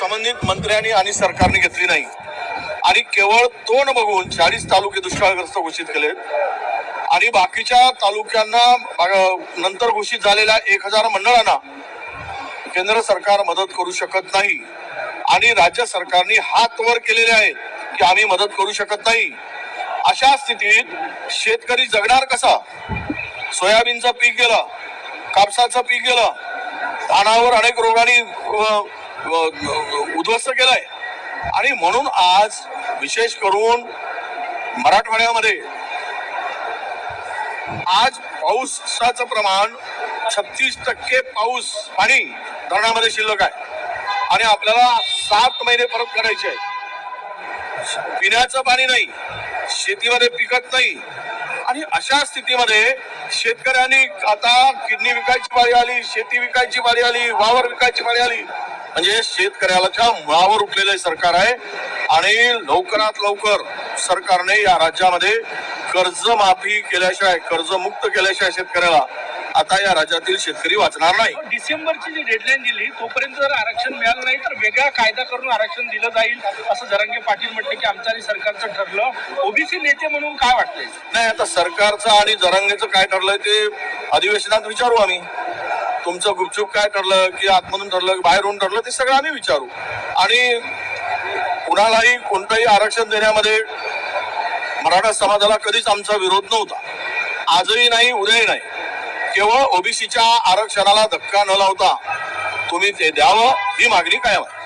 संबंधित मंत्र्यांनी आणि सरकारने घेतली नाही. आणि केवळ तोंड बघून चाळीस तालुके दुष्काळग्रस्त घोषित केलेत. आणि बाकीच्या तालुक्यांना नंतर घोषित झालेल्या एक हजार मंडळांना केंद्र सरकार मदत करू शकत नाही. आणि राज्य सरकारने हात वर केलेले आहेत की आम्ही मदत करू शकत नाही. अशा स्थितीत शेतकरी जगणार कसा? सोयाबीनचं पीक गेलं कापसाचं पीक गेलं धानावर अनेक रोगांनी उद्ध्वस्त केलाय. आणि म्हणून आज विशेष करून मराठवाड्यामध्ये आज पाऊसाचं प्रमाण छत्तीस टक्के पाऊस पाणी धरणामध्ये शिल्लक आहे. आणि आपल्याला सात महिने परत करायचे आहे पिण्याचं पाणी नाही शेतीमध्ये पिकत नाही. आणि अशा स्थितीमध्ये शेतकऱ्यांनी आता किडनी विकायची पाळी आली शेती विकायची पाळी आली वावर विकायची पाळी आली. म्हणजे शेतकऱ्याच्या मुळावर उठलेले सरकार आहे. आणि लवकरात लवकर सरकारने या राज्यामध्ये कर्जमाफी केल्याशिवाय कर्जमुक्त केल्याशिवाय शेतकऱ्याला आता या राज्यातील शेतकरी वाचणार नाही. डिसेंबरची जी डेडलाईन दिली तोपर्यंत जर आरक्षण मिळालं नाही तर वेगळा कायदा करून आरक्षण दिलं जाईल असं जरांगे पाटील म्हटले की आमचं आणि सरकारचं ठरलं. ओबीसी नेते म्हणून काय वाटतंय? नाही आता सरकारचं आणि जरांगेचं काय ठरलंय ते अधिवेशनात विचारू आम्ही. तुमचं गुपचूप काय ठरलं की आतमधून ठरलं की बाहेरून ठरलं ते सगळं आम्ही विचारू. आणि कुणालाही कोणतंही आरक्षण देण्यामध्ये मराठा समाजाला कधीच आमचा विरोध नव्हता. आजही नाही उद्याही नाही. केवळ ओबीसीच्या आरक्षणाला धक्का न लावता तुम्ही ते द्यावं ही मागणी कायम आहे.